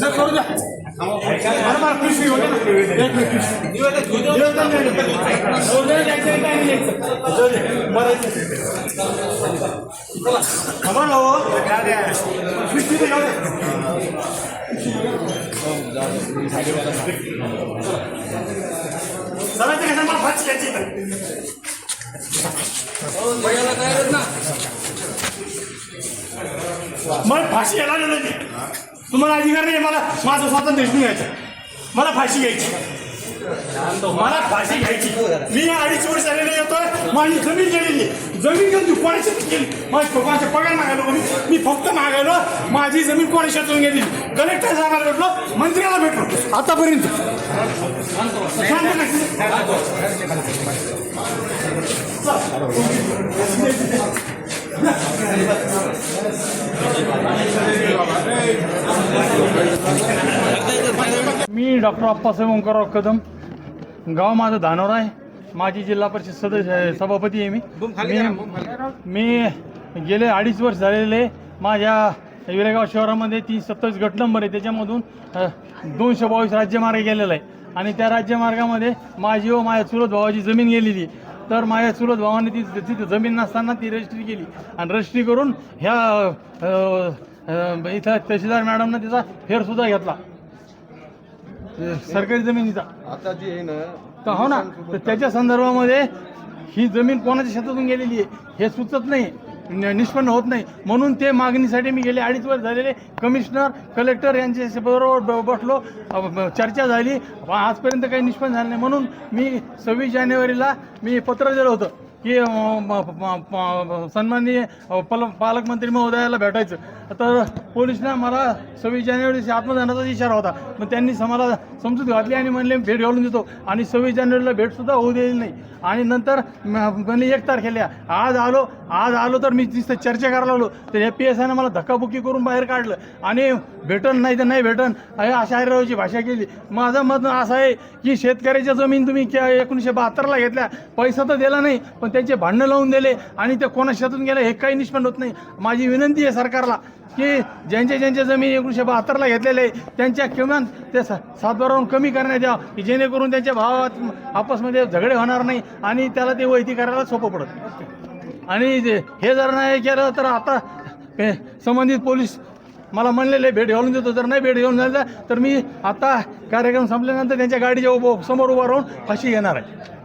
Sir ನೋಡಿದ ಮನಮಾರ ಖುಷಿ sir ಕಷ್ಟ ಮಾಡಿ मला फाशी यायला नाही. तुम्हाला अधिकार नाही मला माझं स्वातंत्र्य हिसकून घ्यायचं मला फाशी घ्यायची. मला फाशी घ्यायची. मी अडीच वर्ष आलेले येतोय माझी जमीन गेलेली जमीन गेली कोणाची गेली? माझ्या कोणाचे पगार मागायलो मी मी फक्त मागायलो माझी जमीन कोणाच्यातून गेली? कलेक्टर साहेबाला भेटलो मंत्र्याला भेटलो. आतापर्यंत. शांत बसा. मी डॉक्टर अप्पासाहेब ओंकारराव कदम. गाव माझं धानोर आहे. माजी जिल्हा परिषद सदस्य सभापती आहे मी. मी मी गेले अडीच वर्ष झालेले माझ्या विरेगाव शहरामध्ये ती सत्तावीस गट नंबर आहे. त्याच्यामधून दोनशे बावीस राज्यमार्ग गेलेला आहे आणि त्या राज्यमार्गामध्ये माझी व माझ्या चुलत भावाची जमीन गेलेली आहे. तर माझ्या चुलत भावाने ती तिथे जमीन नसताना ती रजिस्ट्री केली. आणि रजिस्ट्री करून ह्या अ, इथं तहसीलदार मॅडमनं त्याचा फेरसुद्धा घेतला. सरकारी जमिनीचा. आता जी आहे ना तर हो ना तर त्याच्या संदर्भामध्ये ही जमीन कोणाच्या शेतातून गेलेली आहे हे सुचत नाही न- निष्पन्न होत नाही. म्हणून ते मागणीसाठी मी गेले अडीच वर्ष झालेले. कमिशनर कलेक्टर यांच्या बरोबर ब- बसलो. अ, ब- चर्चा झाली. पण आजपर्यंत काही निष्पन्न झालं नाही. म्हणून मी सव्वीस जानेवारीला मी पत्र दिलं होतं. की सन्माननीय पल पालकमंत्री महोदयाला भेटायचं. तर पोलिसनं मला सव्वीस जानेवारीच्या आत्मदानाचा इशारा होता. मग त्यांनी मला समजूत घातली आणि म्हणले भेट घालून देतो. आणि सव्वीस जानेवारीला भेटसुद्धा होऊ दिली नाही. आणि नंतर म्हणजे एक तारखेला आज आलो आज आलो तर मी तिथं चर्चा करायला आलो. तर या पी एस आयनं मला धक्काबुक्की करून बाहेर काढलं. आणि भेटन नाही तर नाही भेटन. अशा आशारावाची भाषा केली. माझं मत असं आहे की शेतकऱ्याच्या जमीन तुम्ही क्या- एकोणीसशे बहात्तरला घेतल्या. पैसा तर दिला नाही पण त्यांचे भांडणं लावून दिले आणि ते कोणा शेतून गेलं हे काही निष्पन्न होत नाही. माझी विनंती आहे सरकारला की ज्यांच्या ज्यांच्या जमीन एकोणीसशे बहात्तरला घेतलेले आहे, त्यांच्या किमान ते सा- सातबारावरून कमी करण्यात यावं की जेणेकरून त्यांच्या भावात आपसमध्ये झगडे होणार नाही आणि त्याला ते वैती करायला सोपं पडत. आणि ते- हे जर नाही केलं तर आता हे संबंधित पोलीस मला म्हणलेले भेट घालून देतो. जर नाही भेट घेऊन झालं तर मी आता कार्यक्रम संपल्यानंतर त्यांच्या गाडीच्या उभं समोर उभा राहून फाशी घेणार आहे.